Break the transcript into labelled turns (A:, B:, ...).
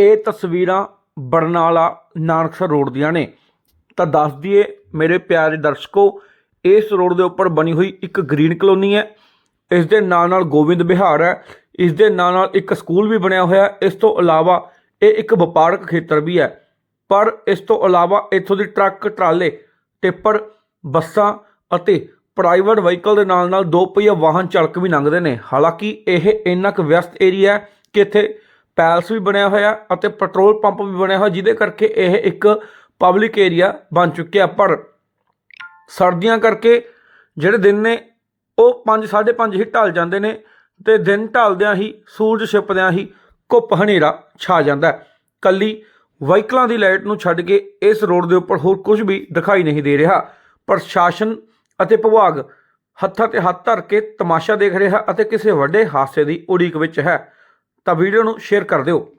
A: ਇਹ ਤਸਵੀਰਾਂ ਬਰਨਾਲਾ ਨਾਨਕਸਰ ਰੋਡ ਦੀਆਂ ਨੇ। ਤਾਂ ਦੱਸ ਦਈਏ ਮੇਰੇ ਪਿਆਰੇ ਦਰਸ਼ਕੋ, ਇਸ ਰੋਡ ਦੇ ਉੱਪਰ ਬਣੀ ਹੋਈ ਇੱਕ ਗ੍ਰੀਨ ਕਲੋਨੀ ਹੈ। ਇਸ ਦੇ ਨਾਲ ਨਾਲ ਗੋਬਿੰਦ ਵਿਹਾਰ ਹੈ। ਇਸ ਦੇ ਨਾਲ ਨਾਲ ਇੱਕ ਸਕੂਲ ਵੀ ਬਣਿਆ ਹੋਇਆ ਹੈ। ਇਸ ਤੋਂ ਇਲਾਵਾ ਇਹ ਇੱਕ ਵਪਾਰਕ ਖੇਤਰ ਵੀ ਹੈ। ਪਰ ਇਸ ਤੋਂ ਇਲਾਵਾ ਇੱਥੋਂ ਦੀ ਟਰੱਕ, ਟਰਾਲੇ, ਟਿੱਪਰ, ਬੱਸਾਂ ਅਤੇ ਪ੍ਰਾਈਵੇਟ ਵਹੀਕਲ ਦੇ ਨਾਲ ਨਾਲ ਦੋ ਪਹੀਆ ਵਾਹਨ ਚਾਲਕ ਵੀ ਲੰਘਦੇ ਨੇ। ਹਾਲਾਂਕਿ ਇਹ ਇੰਨਾ ਕੁ ਵਿਅਸਤ ਏਰੀਆ ਹੈ ਕਿ ਇੱਥੇ ਪੈਲਸ ਵੀ ਬਣਿਆ ਹੋਇਆ ਅਤੇ ਪੈਟਰੋਲ ਪੰਪ ਵੀ ਬਣਿਆ ਹੋਇਆ, ਜਿਹਦੇ ਕਰਕੇ ਇਹ ਇੱਕ ਪਬਲਿਕ ਏਰੀਆ ਬਣ ਚੁੱਕਿਆ। ਪਰ ਸਰਦੀਆਂ ਕਰਕੇ ਜਿਹੜੇ ਦਿਨ ਨੇ, ਉਹ 5 5:30 ਹੀ ਢਲ ਜਾਂਦੇ ਨੇ ਤੇ ਦਿਨ ਢਲਦਿਆਂ ਹੀ, ਸੂਰਜ ਛਿਪਦਿਆਂ ਹੀ ਘੁੱਪ ਹਨੇਰਾ ਛਾ ਜਾਂਦਾ ਹੈ। ਕੱਲੀ ਵਾਹੀਕਲਾਂ ਦੀ ਲਾਈਟ ਨੂੰ ਛੱਡ ਕੇ ਇਸ ਰੋਡ ਦੇ ਉੱਪਰ ਹੋਰ ਕੁਝ ਵੀ ਦਿਖਾਈ ਨਹੀਂ ਦੇ ਰਿਹਾ। ਪ੍ਰਸ਼ਾਸਨ ਅਤੇ ਵਿਭਾਗ ਹੱਥਾਂ ਤੇ ਹੱਥ ਧਰ ਕੇ ਤਮਾਸ਼ਾ ਦੇਖ ਰਿਹਾ ਅਤੇ ਕਿਸੇ ਵੱਡੇ ਹਾਦਸੇ ਦੀ ਉਡੀਕ ਵਿੱਚ ਹੈ। ਤਾਂ ਵੀਡੀਓ ਨੂੰ ਸ਼ੇਅਰ ਕਰ ਦਿਓ।